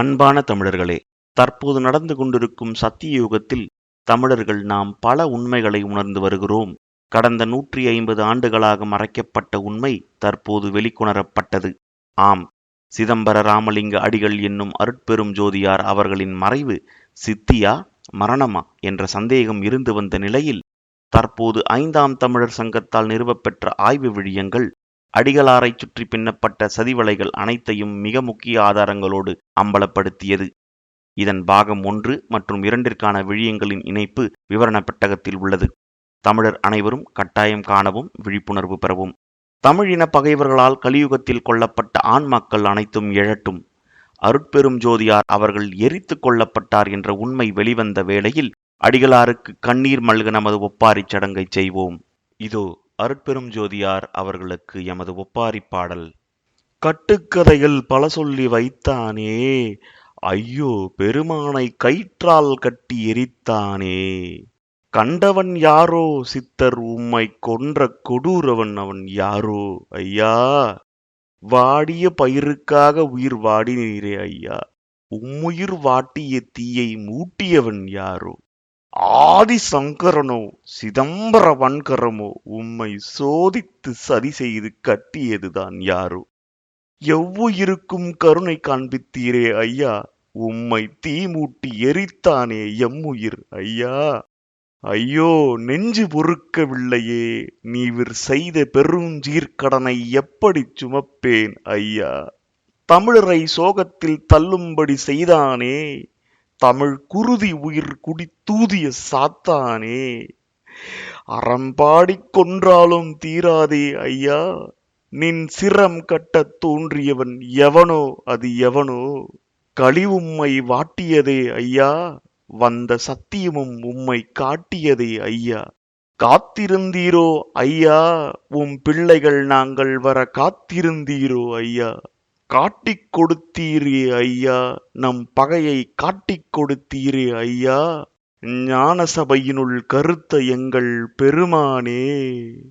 அன்பான தமிழர்களே தற்போது நடந்து கொண்டிருக்கும் சத்திய யுகத்தில் தமிழர்கள் நாம் பல உண்மைகளை உணர்ந்து வருகிறோம். கடந்த நூற்றி ஐம்பது ஆண்டுகளாக மறைக்கப்பட்ட உண்மை தற்போது வெளிக்கொணரப்பட்டது. ஆம் சிதம்பர ராமலிங்க அடிகள் என்னும் அருட்பெரும் ஜோதியார் அவர்களின் மறைவு சித்தியா மரணமா என்ற சந்தேகம் இருந்து வந்த நிலையில் தற்போது ஐந்தாம் தமிழர் சங்கத்தால் நிறுவப்பெற்ற ஆய்வு விழியங்கள் அடிகளாரைச் சுற்றி பின்னப்பட்ட சதிவலைகள் அனைத்தையும் மிக முக்கிய ஆதாரங்களோடு அம்பலப்படுத்தியது. இதன் பாகம் ஒன்று மற்றும் இரண்டிற்கான விழியங்களின் இணைப்பு விவரண பெட்டகத்தில் உள்ளது. தமிழர் அனைவரும் கட்டாயம் காணவும் விழிப்புணர்வு பெறவும். தமிழின பகைவர்களால் கலியுகத்தில் கொல்லப்பட்ட ஆண் மக்கள் அனைத்தும் எழட்டும். அருட்பெரும் ஜோதியார் அவர்கள் எரித்து கொல்லப்பட்டார் என்ற உண்மை வெளிவந்த வேளையில் அடிகளாருக்கு கண்ணீர் மல்க நமது ஒப்பாரிச் சடங்கை செய்வோம். இதோ அருட்பெரும் ஜோதியார் அவர்களுக்கு எமது ஒப்பாரி பாடல். கட்டுக்கதைகள் பல சொல்லி வைத்தானே ஐயோ பெருமானை கயிற்றால் கட்டி எரித்தானே. கண்டவன் யாரோ சித்தர் உம்மை கொன்ற கொடூரவன் அவன் யாரோ ஐயா. வாடிய பயிருக்காக உயிர் வாடினீரே ஐயா. உம்முயிர் வாட்டிய தீயை மூட்டியவன் யாரோ. ஆதி சங்கரனோ சிதம்பர வன்கரமோ உம்மை சோதித்து சதி செய்து கட்டியதுதான் யாரோ? எவ்வுயிருக்கும் கருணை காண்பித்தீரே ஐயா உம்மை தீமூட்டி எரித்தானே எம்முயிர் ஐயா? ஐயோ நெஞ்சு பொறுக்கவில்லையே நீவிர் செய்த பெருஞ்சீர்க்கடனை எப்படி சுமப்பேன் ஐயா? தமிழரை சோகத்தில் தள்ளும்படி செய்தானே தமிழ் குருதி உயிர் குடி தூதிய சாத்தானே. அறம்பாடிக் கொன்றாலும் தீராதே ஐயா. நின் சிரம் கட்டத் தோன்றியவன் எவனோ அது எவனோ. களி உம்மை வாட்டியதே ஐயா. வந்த சத்தியமும் உம்மை காட்டியதே ஐயா. காத்திருந்தீரோ ஐயா. உம் பிள்ளைகள் நாங்கள் வர காத்திருந்தீரோ ஐயா. காட்டிக் கொடுத்தீரே ஐயா நம் பகையை காட்டிக் கொடுத்தீரே ஐயா. ஞான சபையினுள் கருத்த எங்கள் பெருமானே.